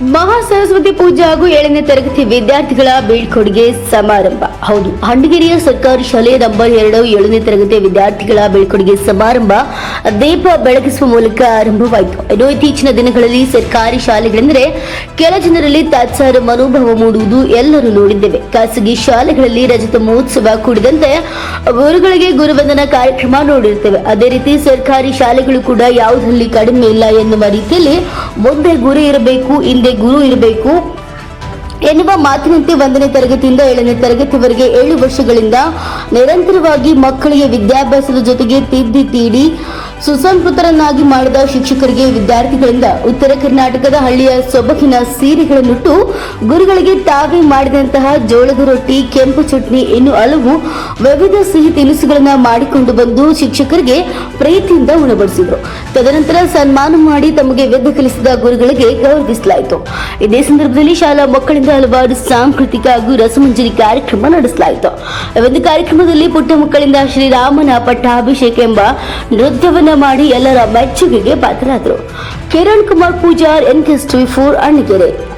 ಮಹಾ ಸರಸ್ವತಿ ಪೂಜೆ ಹಾಗೂ ಏಳನೇ ತರಗತಿ ವಿದ್ಯಾರ್ಥಿಗಳ ಬೀಳ್ಕೊಡುಗೆ ಸಮಾರಂಭ. ಹೌದು, ಹಂಡಗಿರಿಯ ಸರ್ಕಾರಿ ಶಾಲೆ ನಂಬರ್ ಎರಡು, ಏಳನೇ ತರಗತಿ ವಿದ್ಯಾರ್ಥಿಗಳ ಬೀಳ್ಕೊಡುಗೆ ಸಮಾರಂಭ ದೀಪ ಬೆಳಗಿಸುವ ಮೂಲಕ ಆರಂಭವಾಯಿತು. ಇನ್ನು ಇತ್ತೀಚಿನ ದಿನಗಳಲ್ಲಿ ಸರ್ಕಾರಿ ಶಾಲೆಗಳೆಂದರೆ ಕೆಲ ಜನರಲ್ಲಿ ತಾತ್ಸಾರ ಮನೋಭಾವ ಮೂಡುವುದು ಎಲ್ಲರೂ ನೋಡಿದ್ದೇವೆ. ಖಾಸಗಿ ಶಾಲೆಗಳಲ್ಲಿ ರಜತ ಮಹೋತ್ಸವ ಕೂಡಿದಂತೆ ಗುರುಗಳಿಗೆ ಗುರುವಂದನ ಕಾರ್ಯಕ್ರಮ ನೋಡಿರ್ತೇವೆ ಅದೇ ರೀತಿ ಸರ್ಕಾರಿ ಶಾಲೆಗಳು ಕೂಡ ಯಾವುದರಲ್ಲಿ ಕಡಿಮೆ ಇಲ್ಲ ಎನ್ನುವ ರೀತಿಯಲ್ಲಿ ಮುಂದೆ ಗುರು ಇರಬೇಕು ಹಿಂದೆ ಗುರು ಇರಬೇಕು. ಎನ್ನುವ ಮಾತಿನಂತೆ ಒಂದನೇ ತರಗತಿಯಿಂದ ಏಳನೇ ತರಗತಿವರೆಗೆ ಏಳು ವರ್ಷಗಳಿಂದ ನಿರಂತರವಾಗಿ ಮಕ್ಕಳಿಗೆ ವಿದ್ಯಾಭ್ಯಾಸದ ಜೊತೆಗೆ ತಿದ್ದಿ ತೀಡಿ ಸುಸಂಸ್ಕೃತರನ್ನಾಗಿ ಮಾಡಿದ ಶಿಕ್ಷಕರಿಗೆ ವಿದ್ಯಾರ್ಥಿಗಳಿಂದ ಉತ್ತರ ಕರ್ನಾಟಕದ ಹಳ್ಳಿಯ ಸೊಬಗಿನ ಸೀರೆಗಳನ್ನುಟ್ಟು ಗುರುಗಳಿಗೆ ತಾವೇ ಮಾಡಿದಂತಹ ಜೋಳದ ರೊಟ್ಟಿ, ಕೆಂಪು ಚಟ್ನಿ ಇನ್ನು ಹಲವು ವಿವಿಧ ಸಿಹಿ ತಿನಿಸುಗಳನ್ನು ಮಾಡಿಕೊಂಡು ಬಂದು ಶಿಕ್ಷಕರಿಗೆ ಪ್ರೀತಿಯಿಂದ ಉಣಬಡಿಸಿದರು. ತದನಂತರ ಸನ್ಮಾನ ಮಾಡಿ ತಮಗೆ ವೇದ ಕಲಿಸಿದ ಗುರುಗಳಿಗೆ ಗೌರವಿಸಲಾಯಿತು. ಇದೇ ಸಂದರ್ಭದಲ್ಲಿ ಶಾಲಾ ಮಕ್ಕಳಿಂದ ಹಲವಾರು ಸಾಂಸ್ಕೃತಿಕ ಹಾಗೂ ರಸಮಂಜರಿ ಕಾರ್ಯಕ್ರಮ ನಡೆಸಲಾಯಿತು. ಒಂದು ಕಾರ್ಯಕ್ರಮದಲ್ಲಿ ಪುಟ್ಟ ಮಕ್ಕಳಿಂದ ಶ್ರೀರಾಮನ ಪಟ್ಟಾಭಿಷೇಕ ಎಂಬ ನೃತ್ಯವನ್ನ ಮಾಡಿ ಎಲ್ಲರ ಮೆಚ್ಚುಗೆಗೆ ಪಾತ್ರರಾದರು. Kiran Kumar Pujar N K four Annigere.